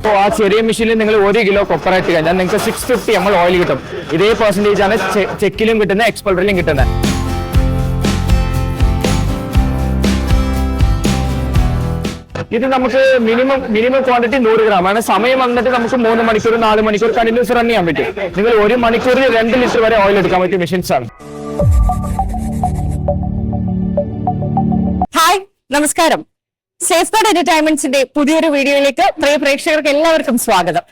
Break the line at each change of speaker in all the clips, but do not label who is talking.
അപ്പോൾ ആ ചെറിയ മെഷീനിൽ നിങ്ങൾ ഒരു കിലോ കൊപ്പറായിട്ട് കഴിഞ്ഞാൽ നിങ്ങൾക്ക് സിക്സ് ഫിഫ്റ്റി എൽ ഓയിൽ കിട്ടും. ഇതേ പെർസെന്റേജ് ആണ് ചെക്കിലും കിട്ടുന്നത് എക്സ്പൾട്ടറിലും കിട്ടുന്നത്. ഇത് നമുക്ക് മിനിമം മിനിമം ക്വാണ്ടിറ്റി നൂറ് ഗ്രാം ആണ്. സമയം വന്നിട്ട് നമുക്ക് മൂന്ന് മണിക്കൂർ നാല് മണിക്കൂർ കണ്ടിന്യൂസ് റൺ ചെയ്യാൻ പറ്റും. നിങ്ങൾ ഒരു മണിക്കൂറിൽ രണ്ട് ലിറ്റർ വരെ ഓയിൽ എടുക്കാൻ പറ്റും മെഷീൻസ് ആണ്.
ഹായ് നമസ്കാരം. സേഫ് ഗാർഡ് എന്റർടൈൻമെന്റ്സിന്റെ പുതിയൊരു വീഡിയോയിലേക്ക് പ്രിയ പ്രേക്ഷകർക്ക് എല്ലാവർക്കും സ്വാഗതം.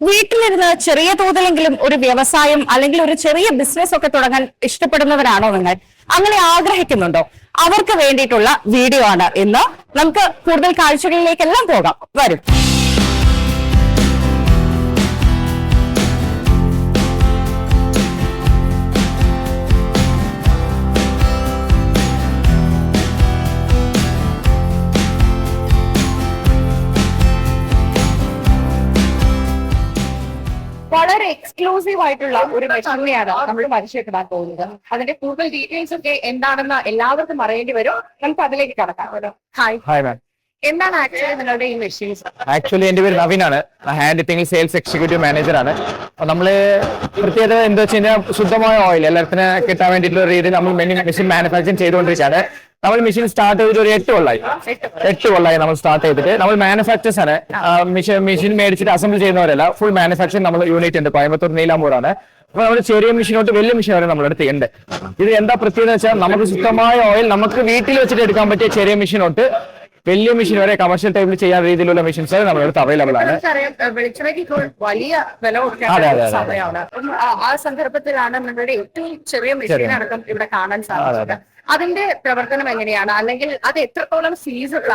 വീട്ടിലിരുന്ന് ചെറിയ തോതിലെങ്കിലും ഒരു വ്യവസായം അല്ലെങ്കിൽ ഒരു ചെറിയ ബിസിനസ് ഒക്കെ തുടങ്ങാൻ ഇഷ്ടപ്പെടുന്നവരാണോ നിങ്ങൾ? അങ്ങനെ ആഗ്രഹിക്കുന്നുണ്ടോ? അവർക്ക് വേണ്ടിയിട്ടുള്ള വീഡിയോ ആണ് ഇന്ന്. നമുക്ക് കൂടുതൽ കാഴ്ചകളിലേക്കെല്ലാം പോകാം. വരും. എക്സ്ക്ലൂസീവ് ആയിട്ടുള്ള ഒരു മെഷീനെയാണ് നമ്മൾ പരിചയപ്പെടാൻ പോകുന്നത്. അതിന്റെ കൂടുതൽ ഡീറ്റെയിൽസ് ഒക്കെ എന്താണെന്ന് എല്ലാവർക്കും അറിയേണ്ടി വരും. നമുക്ക് അതിലേക്ക് കടക്കാം. ഹായ്
ഹായ് മാം
എന്താണ് ആക്ച്വലി നിങ്ങളുടെ ഈ മെഷീൻസ്
ആക്ച്വലി എന്റെ പേര് നവീനാണ് ഹാൻഡ് തിങ്ങിൽ സെയിൽസ് എക്സിക്യൂട്ടീവ് മാനേജർ ആണ്. അപ്പൊ നമ്മൾ പ്രത്യേകത എന്താ വെച്ച് കഴിഞ്ഞാൽ ശുദ്ധമായ ഓയിൽ എല്ലാത്തിനും കിട്ടാൻ വേണ്ടിയിട്ടുള്ള രീതിയിൽ നമ്മൾ മെഷീൻ മാനുഫാക്ചറിങ് ചെയ്തുകൊണ്ടിരിക്കുകയാണ്. നമ്മൾ മെഷീൻ സ്റ്റാർട്ട് ചെയ്തിട്ട് ഒരു എട്ട് കൊള്ളായി എട്ട് കൊള്ളായി നമ്മൾ സ്റ്റാർട്ട് ചെയ്തിട്ട്. നമ്മൾ മാനുഫാക്ചേഴ്സ് ആണ്. മെഷീൻ മെഷീൻ മേടിച്ചിട്ട് അസംബിൾ ചെയ്യുന്നവരല്ല. ഫുൾ മാനുഫാക്ചറിംഗ് നമ്മൾ യൂണിറ്റ് ഉണ്ട്. കോയമ്പത്തൂർ നീലാമ്പൂറാണ് അപ്പൊ നമ്മൾ ചെറിയ മെഷീൻ തൊട്ട് വലിയ മെഷീൻ വരെ നമ്മുടെ അടുത്ത് ഉണ്ട് ഇത് എന്താ പ്രത്യേകത വെച്ചാൽ നമുക്ക് ശുദ്ധമായ ഓയിൽ നമുക്ക് വീട്ടിൽ വെച്ചിട്ട് എടുക്കാൻ പറ്റിയ ചെറിയ മെഷീൻ തൊട്ട് വലിയ മെഷീൻ വരെ കമേഴ്ഷ്യൽ ടൈമിൽ ചെയ്യാൻ രീതിയിലുള്ള മെഷീൻസ് നമ്മുടെ അടുത്ത് അവൈലബിൾ ആണ്.
വലിയ വില കൊടുക്കാൻ ആ- സന്ദർഭത്തിലാണ് ഏറ്റവും ചെറിയ മെഷീൻ അടക്കം ഇവിടെ കാണാൻ സാധിച്ചത്. അതിന്റെ പ്രവർത്തനം എങ്ങനെയാണ്? അല്ലെങ്കിൽ അത് എത്രത്തോളം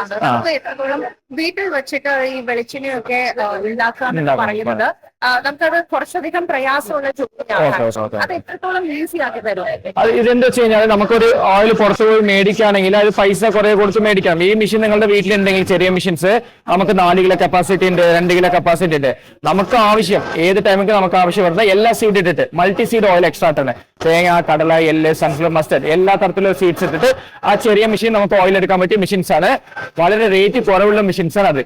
ആണ് നമുക്ക് എത്രത്തോളം വീട്ടിൽ വെച്ചിട്ട് ഈ വെളിച്ചെണ്ണയൊക്കെ ഉണ്ടാക്കുക എന്ന് പറയുന്നത് നമുക്കത് കുറച്ചധികം പ്രയാസമുള്ള ജോലിയാണ് അത് എത്രത്തോളം ഈസി ആക്കി തരും?
അത് ഇതെന്താ വെച്ച് കഴിഞ്ഞാൽ നമുക്കൊരു ഓയിൽ പുറത്ത് പോയി മേടിക്കുകയാണെങ്കിൽ അത് പൈസ കുറെ കൊടുത്ത് മേടിക്കാം. ഈ മെഷീൻ നിങ്ങളുടെ വീട്ടിൽ എന്തെങ്കിലും ചെറിയ മെഷീൻസ് നമുക്ക് നാല് കിലോ കപ്പാസിറ്റി ഉണ്ട് രണ്ട് കിലോ കപ്പാസിറ്റി ഉണ്ട്. നമുക്ക് ആവശ്യം ഏത് ടൈമിൽ നമുക്ക് ആവശ്യം വരുന്ന എല്ലാ സീഡ് ഇട്ടിട്ട് മൾട്ടി സീഡ് ഓയിൽ എക്സ്ട്രാക്ട് ആണ്. തേങ്ങ കടല എല്ല് സൺഫ്ലവർ മസ്റ്റർഡ് എല്ലാ തരത്തിലുള്ള സീഡ്സ് ഇട്ടിട്ട് ആ ചെറിയ മെഷീൻ നമുക്ക് ഓയിൽ എടുക്കാൻ പറ്റിയ മെഷീൻസ് ആണ്. വളരെ റേറ്റ് കുറവുള്ള മെഷീൻസ് ആണ് അത്.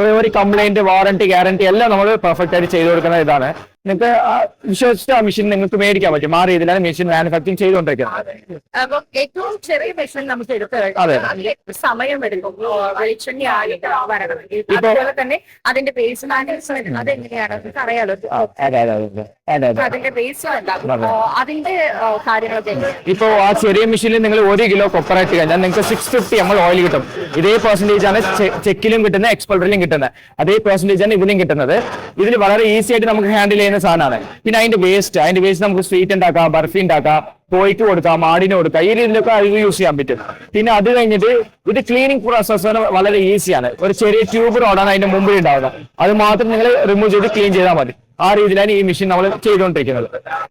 ഒരു- ഒരു കംപ്ലൈന്റ് വാറന്റി ഗ്യാരണ്ടി എല്ലാം നമ്മൾ പെർഫെക്റ്റ് ആയിട്ട് ചെയ്തു കൊടുക്കുന്ന ഇതാണ്. നിങ്ങൾക്ക് വിശ്വസിച്ച് ആ മെഷീൻ നിങ്ങൾക്ക് മേടിക്കാൻ പറ്റും. മാറി ഇതിലാണ് മെഷീൻ മാനുഫാക്ചറിങ് ചെയ്തുകൊണ്ടിരിക്കുന്നത്.
അപ്പൊ ഏറ്റവും ചെറിയ മെഷീൻ നമുക്ക് എടുത്ത് സമയം എടുക്കും. വെളിച്ചെണ്ണ ആയിട്ട് വരണമെങ്കിൽ അതുപോലെ തന്നെ അതിന്റെ ബേസ് മാനേജ്മെന്റ് അതെങ്ങനെയാണ്? അറിയാലോ അതിന്റെ ബേസ് കാര്യങ്ങളൊക്കെ?
ഇപ്പൊ ആ ചെറിയ മെഷീനിൽ നിങ്ങൾ ഒരു കിലോ കൊപ്പറായിട്ട് കഴിഞ്ഞാൽ നിങ്ങൾക്ക് സിക്സ് ഫിഫ്റ്റി എം ഓയിൽ കിട്ടും. ഇതേ പെർസെന്റേജ് ആണ് ചെക്കിലും കിട്ടുന്നത് എക്സ്പോർട്ടറിലും കിട്ടുന്നത്. അതേ പെർസെന്റേജ് ആണ് ഇതിലും കിട്ടുന്നത്. ഇതിൽ വളരെ ഈസി ആയിട്ട് നമുക്ക് ഹാൻഡിൽ ചെയ്യുന്ന സാധനമാണ്. പിന്നെ അതിന്റെ വേസ്റ്റ് അതിന്റെ വേസ്റ്റ് നമുക്ക് സ്വീറ്റ് ഉണ്ടാക്കാം ബർഫി ഉണ്ടാക്കാം പോയിട്ട് കൊടുക്കാം ആടിന് കൊടുക്കാം ഈ രീതിയിലൊക്കെ അത് യൂസ് ചെയ്യാൻ പറ്റും. പിന്നെ അത് കഴിഞ്ഞിട്ട് ഇത് ക്ലീനിങ് പ്രോസസ് വളരെ ഈസിയാണ് ഒരു ചെറിയ ട്യൂബ് റോഡാണ് അതിന്റെ മുമ്പിൽ ഉണ്ടാവുന്നത്. അത് മാത്രം നിങ്ങൾ റിമൂവ് ചെയ്ത് ക്ലീൻ ചെയ്താൽ മതി. ആ രീതിയിലാണ് ഈ മെഷീൻ നമ്മൾ ചെയ്തുകൊണ്ടിരിക്കുന്നത്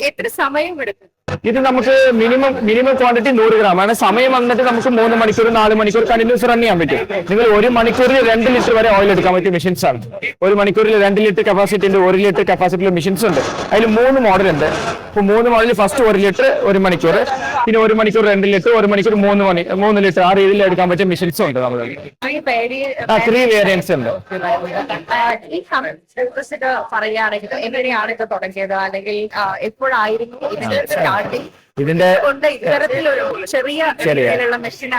എത്ര സമയം എടുക്കും?
ഇത് നമുക്ക് മിനിമം മിനിമം ക്വാണ്ടിറ്റി നൂറ് ഗ്രാം ആണ്. സമയം വന്നിട്ട് നമുക്ക് മൂന്ന് മണിക്കൂർ നാല് മണിക്കൂർ കണ്ടിന്യൂസ് റൺ ചെയ്യാൻ പറ്റും. നിങ്ങൾ ഒരു മണിക്കൂറിൽ രണ്ട് ലിറ്റർ വരെ ഓയിൽ എടുക്കാൻ പറ്റിയ മെഷീൻസ് ആണ്. ഒരു മണിക്കൂറിൽ രണ്ട് ലിറ്റർ കപ്പാസിറ്റി ഉണ്ട് ഒരു ലിറ്റർ കപ്പാസിറ്റി മെഷീൻസ് ഉണ്ട്. അതിൽ മൂന്ന് മോഡൽ ഉണ്ട്. അപ്പൊ മൂന്ന് മോഡലിൽ ഫസ്റ്റ് ഒരു ലിറ്റർ ഒരു മണിക്കൂർ. പിന്നെ ഒരു മണിക്കൂർ രണ്ട് ലിറ്റർ ഒരു മണിക്കൂർ മൂന്ന് മണി മൂന്ന് ലിറ്റർ ആ രീതിയിൽ എടുക്കാൻ പറ്റിയ മെഷീൻസും ഉണ്ട് നമ്മൾ ആ ത്രീ വേരിയൻസ് ഉണ്ട്.
പറയുകയാണെങ്കിൽ എപ്പോഴായിരുന്നു ഇതിന്റെ സ്റ്റാർട്ടിങ്
ഇതിന്റെ
ഇത്തരത്തിലൊരു ചെറിയ. രീതിയിലുള്ള മെഷീൻ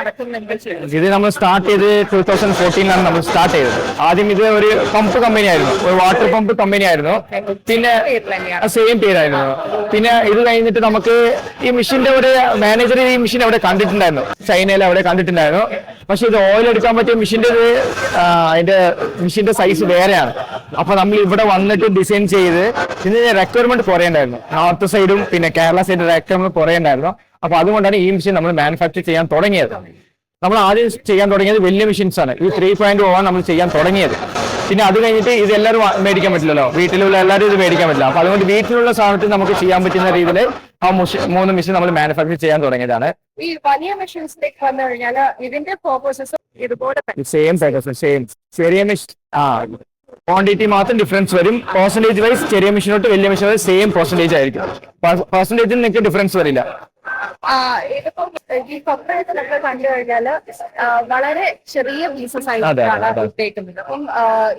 ഇത് നമ്മൾ സ്റ്റാർട്ട് ചെയ്ത് ടൂ തൗസൻഡ് ഫോർട്ടീനിലാണ് നമ്മൾ സ്റ്റാർട്ട് ചെയ്തത്. ആദ്യം ഇത് ഒരു പമ്പ് കമ്പനി ആയിരുന്നു. ഒരു വാട്ടർ പമ്പ് കമ്പനി ആയിരുന്നു. പിന്നെ സെയിം പേരായിരുന്നു. പിന്നെ ഇത് കഴിഞ്ഞിട്ട് നമുക്ക് ഈ മെഷീന്റെ ഒരു മാനേജർ ഈ മെഷീൻ അവിടെ കണ്ടിട്ടുണ്ടായിരുന്നു. ചൈനയിൽ അവിടെ കണ്ടിട്ടുണ്ടായിരുന്നു. പക്ഷെ ഇത് ഓയിൽ എടുക്കാൻ പറ്റിയ മെഷീന്റെ അതിന്റെ മെഷീന്റെ സൈസ് വേറെയാണ്. അപ്പൊ നമ്മൾ ഇവിടെ വന്നിട്ട് ഡിസൈൻ ചെയ്ത് ഇതിന്റെ റിക്വയർമെന്റ് കുറേ ഉണ്ടായിരുന്നു നോർത്ത് സൈഡും പിന്നെ കേരള സൈഡും റിക്വയർമെന്റ് കുറേ ഉണ്ടായിരുന്നു അപ്പൊ അതുകൊണ്ടാണ് ഈ മെഷീൻ നമ്മൾ മാനുഫാക്ചർ ചെയ്യാൻ തുടങ്ങിയത്. നമ്മൾ ആദ്യം ചെയ്യാൻ തുടങ്ങിയത് വലിയ മെഷീൻസ് ആണ്. ഈ ത്രീ പോയിന്റ് നമ്മൾ ചെയ്യാൻ തുടങ്ങിയത്. പിന്നെ അത് കഴിഞ്ഞിട്ട് ഇത് എല്ലാവരും മേടിക്കാൻ പറ്റില്ലല്ലോ. വീട്ടിലുള്ള എല്ലാവരും ഇത് മേടിക്കാൻ പറ്റില്ല. അപ്പൊ അതുകൊണ്ട് വീട്ടിലുള്ള സാധനത്തിൽ നമുക്ക് ചെയ്യാൻ പറ്റുന്ന രീതിയിൽ ആ മുഷ- മൂന്ന് മെഷീൻ നമ്മൾ മാനുഫാക്ചർ ചെയ്യാൻ തുടങ്ങിയതാണ്.
ഈ വലിയ മെഷീൻസിലേക്ക് വന്നു കഴിഞ്ഞാൽ ഇതിന്റെ പേർപ്പസസ് ഇതുപോലെ തന്നെ.
സെയിം പാക്കേജ് സെയിം ചെറിയ മെഷീൻ ആ ക്വാണ്ടിറ്റി മാത്രം ഡിഫറൻസ് വരും. പെർസെന്റേജ് വൈസ് ചെറിയ മെഷീനോട്ട് വലിയ മെഷീൻ വരെ സെയിം പെർസെന്റേജ് ആയിരിക്കും. പെർസെന്റേജിൽ നിങ്ങൾക്ക് ഡിഫറൻസ് വരില്ല.
ആ, ഇതിപ്പം ഈ കൊപ്രയൊക്കെ നമ്മൾ കണ്ടു കഴിഞ്ഞാൽ വളരെ ചെറിയ പീസസ്
അതെ, അതെ,
ആയിട്ടാണ്
അതെ.
ഇട്ടേക്കുന്നത് അപ്പം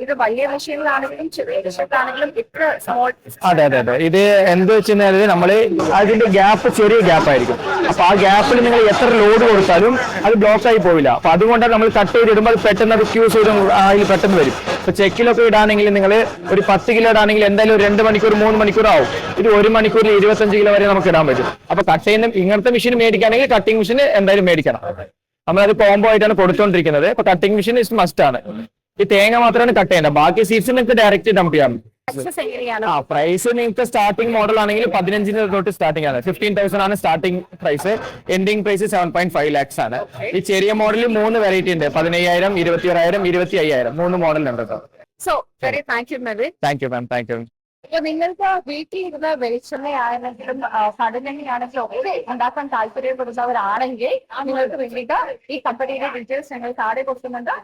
ഇത് വലിയ മെഷീനിലാണെങ്കിലും ചെറിയ മെഷീനിലാണെങ്കിലും ഇത്ര സ്മോൾ
അതെ അതെ അതെ. ഇത് എന്ത് വെച്ചാൽ നമ്മൾ അതിന്റെ ഗ്യാപ്പ് ചെറിയ ഗ്യാപ്പ് ആയിരിക്കും. അപ്പൊ ആ ഗ്യാപ്പിൽ നിങ്ങൾ എത്ര ലോഡ് കൊടുത്താലും അത് ബ്ലോക്ക് ആയി പോവില്ല. അപ്പൊ അതുകൊണ്ട് നമ്മൾ കട്ട് ചെയ്തിടുമ്പോൾ അത് പെട്ടെന്ന് അത് ക്യൂസ് ചെയ്ത് അതിൽ പെട്ടെന്ന് വരും. ഇപ്പൊ ചെക്കിലൊക്കെ ഇടാണെങ്കിൽ നിങ്ങൾ ഒരു പത്ത് കിലോ ഇടാണെങ്കിൽ എന്തായാലും ഒരു രണ്ട് മണിക്കൂർ മൂന്ന് മണിക്കൂർ ആവും ഇത് ഒരു മണിക്കൂറിൽ ഇരുപത്തഞ്ച് കിലോ വരെ നമുക്ക് ഇടാൻ പറ്റും. അപ്പൊ കട്ട് ചെയ്യുന്ന ഇങ്ങനത്തെ മെഷീൻ മേടിക്കുകയാണെങ്കിൽ കട്ടിംഗ് മെഷീൻ എന്തായാലും മേടിക്കണം. നമ്മളത് കോംബോ ആയിട്ടാണ് കൊടുത്തോണ്ടിരിക്കുന്നത്. അപ്പൊ കട്ടിംഗ് മെഷീൻ ഇസ് മസ്റ്റ് ആണ്. ഈ തേങ്ങ മാത്രമാണ് കട്ട് ചെയ്യേണ്ടത്. ബാക്കി സീഡ്സ് നിങ്ങൾക്ക് ഡയറക്റ്റ് ഡംപ് ചെയ്യാം. ആ പ്രൈസ് നിങ്ങൾക്ക് സ്റ്റാർട്ടിംഗ് മോഡൽ ആണെങ്കിൽ പതിനഞ്ചിന് തൊട്ട് സ്റ്റാർട്ടിംഗ് ആണ്. ഫിഫ്റ്റീൻ തൗസൻഡ് ആണ് starting price ending price seven point five lakhs ആണ്. ഈ ചെറിയ മോഡലിൽ മൂന്ന് വെറൈറ്റി ഉണ്ട്. പതിനയ്യായിരം ഇരുപത്തി ഒരായിരം ഇരുപത്തി അയ്യായിരം മൂന്ന് മോഡൽ ഉണ്ട്
so very thank you
thank you ma'am thank you
അപ്പൊ നിങ്ങൾക്ക് വീട്ടിലിരുന്ന് വെളിച്ചെണ്ണയാണെങ്കിലും കടലെണ്ണയാണെങ്കിലും ഒക്കെ ഉണ്ടാക്കാൻ താല്പര്യപ്പെടുന്നവരാണെങ്കിൽ നിങ്ങൾക്ക് വേണ്ടിയിട്ട് ഈ കമ്പനിയുടെ ഡീറ്റെയിൽസ് ഞങ്ങൾ താഴെ കൊടുക്കുന്നുണ്ട്.